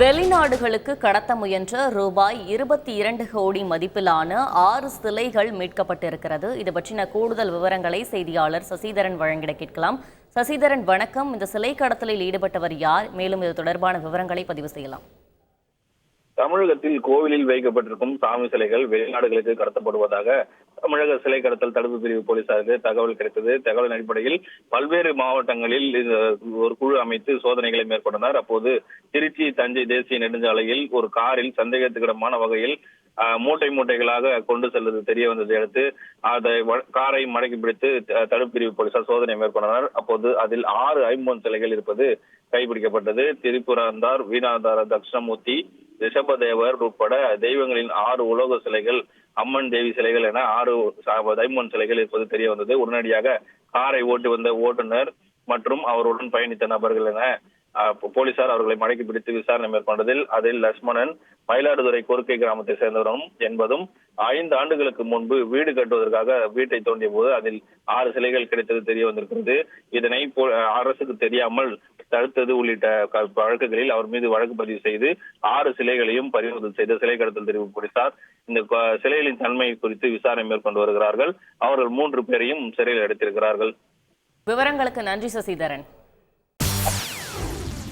வெளிநாடுகளுக்கு கடத்த முயன்ற ரூபாய் இருபத்தி இரண்டு கோடி மதிப்பிலான ஆறு சிலைகள் மீட்கப்பட்டிருக்கிறது. இது பற்றின கூடுதல் விவரங்களை செய்தியாளர் சசிதரன் வழங்கிட கேட்கலாம். சசிதரன் வணக்கம். இந்த சிலை கடத்தலில் ஈடுபட்டவர் யார்? மேலும் இது தொடர்பான விவரங்களை பதிவு செய்யலாம். தமிழகத்தில் கோவிலில் வைக்கப்பட்டிருக்கும் சாமி சிலைகள் வெளிநாடுகளுக்கு கடத்தப்படுவதாக தமிழக சிலை கடத்தல் தடுப்பு பிரிவு போலீசாருக்கு தகவல் கிடைத்தது. தகவலின் அடிப்படையில் பல்வேறு மாவட்டங்களில் ஒரு குழு அமைத்து சோதனைகளை மேற்கொண்டனர். அப்போது திருச்சி தஞ்சை தேசிய நெடுஞ்சாலையில் ஒரு காரில் சந்தேகத்துக்கிடமான வகையில் ஆஹ், மூட்டை மூட்டைகளாக கொண்டு செல்வது தெரிய வந்ததை அடுத்து அதை காரை மடக்கி பிடித்து தடுப்பு பிரிவு போலீசார் சோதனை மேற்கொண்டனர். அப்போது அதில் ஆறு ஐம்பொன் சிலைகள் இருப்பது கைப்பிடிக்கப்பட்டது. திரிபுராந்தார் வீணாதார தக்ஷணமூர்த்தி ரிஷபதேவர் உட்பட தெய்வங்களின் ஆறு உலோக சிலைகள் அம்மன் தேவி சிலைகள் என ஆறு சா- சிலைகள் இருப்பது தெரிய வந்தது. உடனடியாக காரை ஓட்டி வந்த ஓட்டுநர் மற்றும் அவருடன் பயணித்த நபர்கள் என போலீசார் அவர்களை மடக்கி பிடித்து விசாரணை மேற்கொண்டதில் அதில் லட்சுமணன் மயிலாடுதுறை கோர்க்கை கிராமத்தை சேர்ந்தவரும் என்பதும் ஐந்து ஆண்டுகளுக்கு முன்பு வீடு கட்டுவதற்காக வீட்டை தோண்டிய போது அதில் ஆறு சிலைகள் கிடைத்தது தெரிய வந்திருக்கிறது. இதனை அரசுக்கு தெரியாமல் தடுத்தது உள்ளிட்ட வழக்குகளில் அவர் மீது வழக்கு பதிவு செய்து ஆறு சிலைகளையும் பறிமுதல் செய்த சிலை கடத்தல் தெரிவு போலீசார் இந்த சிலைகளின் தன்மை குறித்து விசாரணை மேற்கொண்டு வருகிறார்கள். அவர்கள் மூன்று பேரையும் சிறையில் எடுத்திருக்கிறார்கள் விவரங்களுக்கு நன்றி சசிதரன்.